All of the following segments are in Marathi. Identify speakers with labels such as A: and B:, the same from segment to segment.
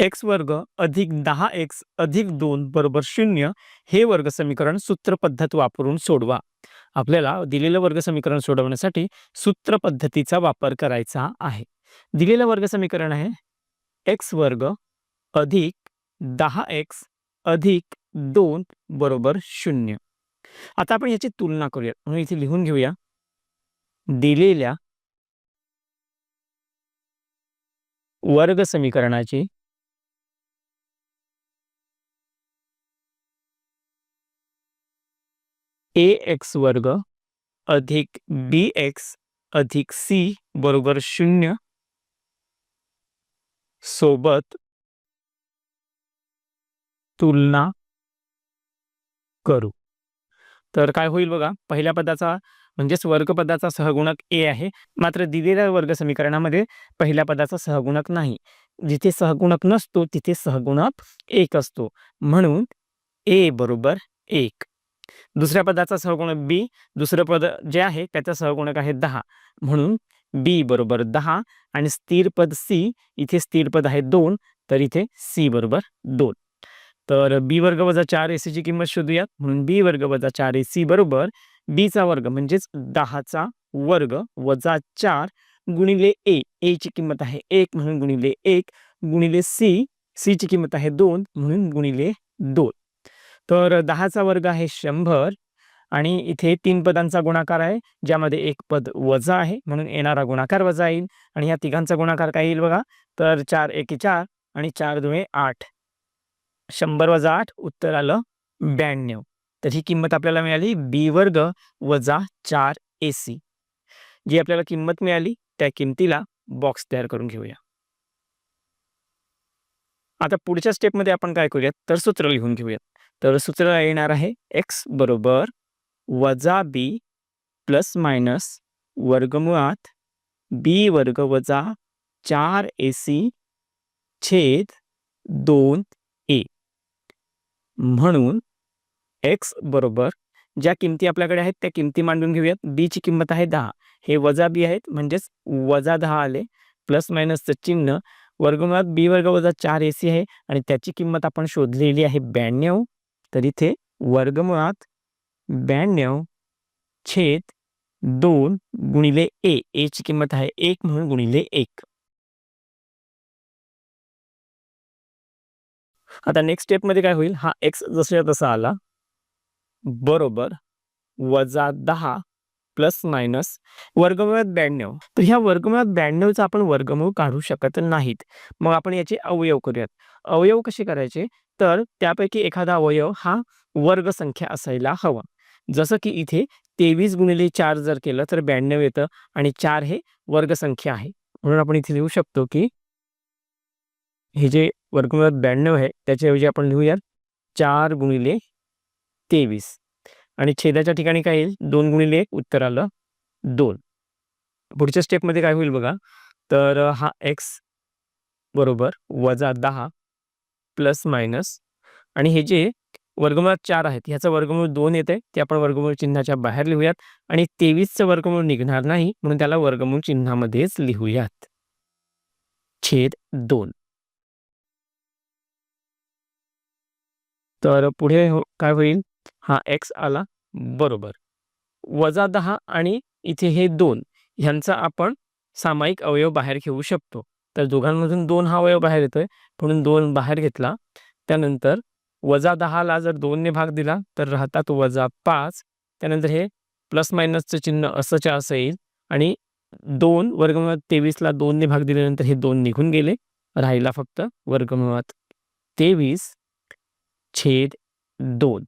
A: एक्स वर्ग अधिक दहा एक्स अधिक दोन बरोबर शून्य हे वर्ग समीकरण सूत्र पद्धत वापरून सोडवा. आपल्याला दिलेलं वर्ग समीकरण सोडवण्यासाठी सूत्र पद्धतीचा वापर करायचा आहे. दिलेलं वर्ग समीकरण आहे. एक्स वर्ग अधिक दहा एक्स अधिक दोन बरोबर शून्य. आता आपण याची तुलना करूया. म्हणून इथे लिहून घेऊया. दिलेल्या वर्ग समीकरणाची ए एक्स वर्ग अधिक बी एक्स अधिक सी बरोबर शून्य सोबत तुलना करू. तर काय होईल बघा पहिल्या पदाचा म्हणजेच वर्गपदाचा सहगुणक ए आहे. मात्र दिलेल्या वर्ग समीकरणामध्ये पहिल्या पदाचा सहगुणक नाही. जिथे सहगुणक नसतो तिथे सहगुणक एक असतो. म्हणून ए बरोबर एक. दुसऱ्या पदाचा सहगुणक बी दुसरं पद जे आहे त्याचा सहगुणक आहे दहा. म्हणून बी बरोबर दहा आणि स्थिर पद सी इथे स्थिर पद आहे दोन तर इथे सी बरोबर दोन. तर बी वर्ग वजा चार एसी ची किंमत शोधूयात. म्हणून बी वर्ग वजा चार एसी बरोबर बीचा वर्ग म्हणजेच दहाचा वर्ग वजा चार गुणिले ए ए ची किंमत आहे एक म्हणून गुणिले एक गुणिले सी सी ची किंमत आहे दोन म्हणून गुणिले दोन. तर दहाचा वर्ग आहे शंभर आणि इथे तीन पदांचा गुणाकार आहे ज्यामध्ये एक पद वजा आहे म्हणून येणारा गुणाकार वजा येईल. आणि या तिघांचा गुणाकार काय येईल बघा? तर चार एके चार आणि चार दुवे आठ. शंभर वजा आठ उत्तर आलं ब्याण्णव. तर ही किंमत आपल्याला मिळाली बी वर्ग वजा चार ए सी जी आपल्याला किंमत मिळाली त्या किमतीला बॉक्स तयार करून घेऊया. आता पुढच्या स्टेपमध्ये आपण काय करूयात? तर सूत्र लिहून घेऊयात. तर सूत्र येणार आहे एक्स बरोबर वजा बी प्लस मायनस वर्गमुळात बी वर्ग वजा चार ए सी छेद दोन ए म्हणून एक्स बरोबर ज्या किमती आपल्याकडे आहेत त्या किमती मांडून घेऊयात. बीची किंमत आहे दहा. हे वजा बी आहेत म्हणजेच वजा दहा आले. प्लस मायनसचं चिन्ह. वर्गमुळात बी वर्ग वजा चार ए सी आहे आणि त्याची किंमत आपण शोधलेली आहे ब्याण्णव. तर इथे वर्गमुळात ब्याण्णव छेद दोन गुणिले ए. ए ची किंमत आहे एक म्हणून गुणिले एक. आता नेक्स्ट स्टेपमध्ये काय होईल? हा एक्स जसा तसा आला. बरोबर. वजा दहा प्लस मायनस वर्गमुळात ब्याण्णव. तर ह्या वर्गमुळात ब्याण्णवचा आपण वर्गमूळ काढू शकत नाहीत. मग आपण याचे अवयव करूयात. अवयव कसे करायचे? तर त्यापैकी एखादा अवयव हा वर्गसंख्या असायला हवा. जसं की इथे तेवीस गुणिले चार जर केलं तर ब्याण्णव येतं आणि चार हे वर्गसंख्या आहे. म्हणून आपण इथे लिहू शकतो की हे जे वर्गमुळात ब्याण्णव आहे त्याच्याऐवजी आपण लिहूयात चार गुणिले तेवीस. आणि छेदाच्या ठिकाणी काय येईल? दोन गुणिले एक उत्तर आलं दोन. पुढच्या स्टेपमध्ये काय होईल बघा? तर हा एक्स बरोबर वजा दहा प्लस मायनस आणि हे जे वर्गमूळ चार आहेत ह्याचं वर्गमूळ दोन येत आहे ते आपण वर्गमूळ चिन्हाच्या बाहेर लिहूयात आणि तेवीसचं वर्गमूळ निघणार नाही म्हणून त्याला वर्गमूळ चिन्हामध्येच लिहूयात. छेद दोन. तर पुढे हो काय होईल? हा एक्स आला बरोबर. वजा दहा आणि इथे हे दोन ह्यांचा आपण सामायिक अवयव बाहेर घेऊ शकतो. तर दोघांमधून दोन हा अवयव बाहेर येतोय म्हणून दोन बाहेर घेतला. त्यानंतर वजा दहाला जर दोनने भाग दिला तर राहतात वजा पाच. त्यानंतर हे प्लस मायनसचं चिन्ह असंच्या असं येईल आणि दोन वर्गमुळात तेवीसला दोनने भाग दिल्यानंतर हे दोन निघून गेले. राहिला फक्त वर्गमुळात तेवीस छेद दोन.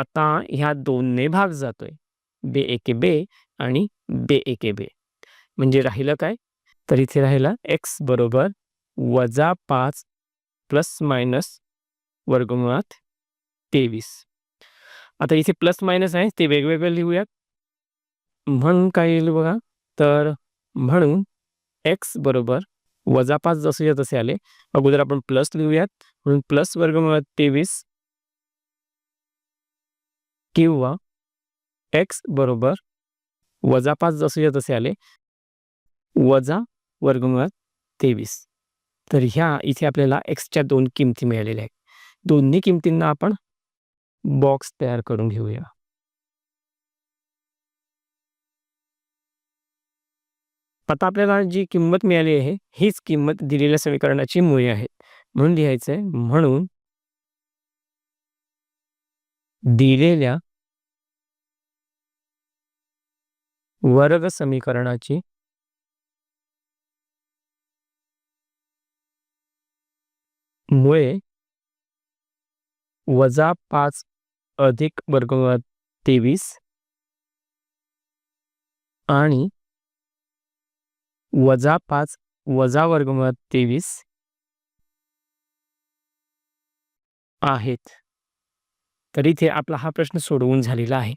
A: आता ह्या दोनने भाग जातोय. बे एके बे आणि बे एके बे. म्हणजे राहिलं काय? तर इथे राहिला एक्स बरोबर वजा पाच प्लस मायनस वर्गमुळात तेवीस. आता इथे प्लस मायनस आहे ते वेगवेगळं लिहूयात. म्हणून काय येईल बघा? तर म्हणून एक्स बरोबर वजा पाच जसे तसे आले. अगोदर आपण प्लस लिहूयात. म्हणून प्लस वर्गमुळात तेवीस किंवा एक्स बरोबर वजा पाच जसेच्या तसे आले. वजा वर्गमुळात तेवीस. तर ह्या इथे आपल्याला एक्सच्या दोन किमती मिळालेल्या आहेत. दोन्ही किमतींना आपण बॉक्स तयार करून घेऊया. आता आपल्याला जी किंमत मिळाली आहे हीच किंमत दिलेल्या समीकरणाची मुळे आहेत म्हणून लिहायचं आहे म्हणून दिलेल्या वर्ग समीकरणाची मुळे वजा पाच अधिक वर्गमुळात तेवीस आणि वजा पाच वजा वर्गमुळात तेवीस आहेत. तर इथे आपला हा प्रश्न सोडवून झालेला आहे.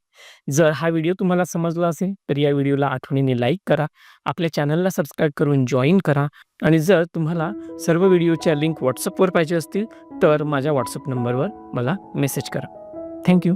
A: जर हा व्हिडिओ तुम्हाला समजला असेल तर या व्हिडिओला आठवणीने लाईक करा आपल्या चॅनलला सबस्क्राईब करून जॉईन करा आणि जर तुम्हाला सर्व व्हिडिओच्या लिंक व्हॉट्सअपवर पाहिजे असतील तर माझ्या व्हॉट्सअप नंबरवर मला मेसेज करा. थँक्यू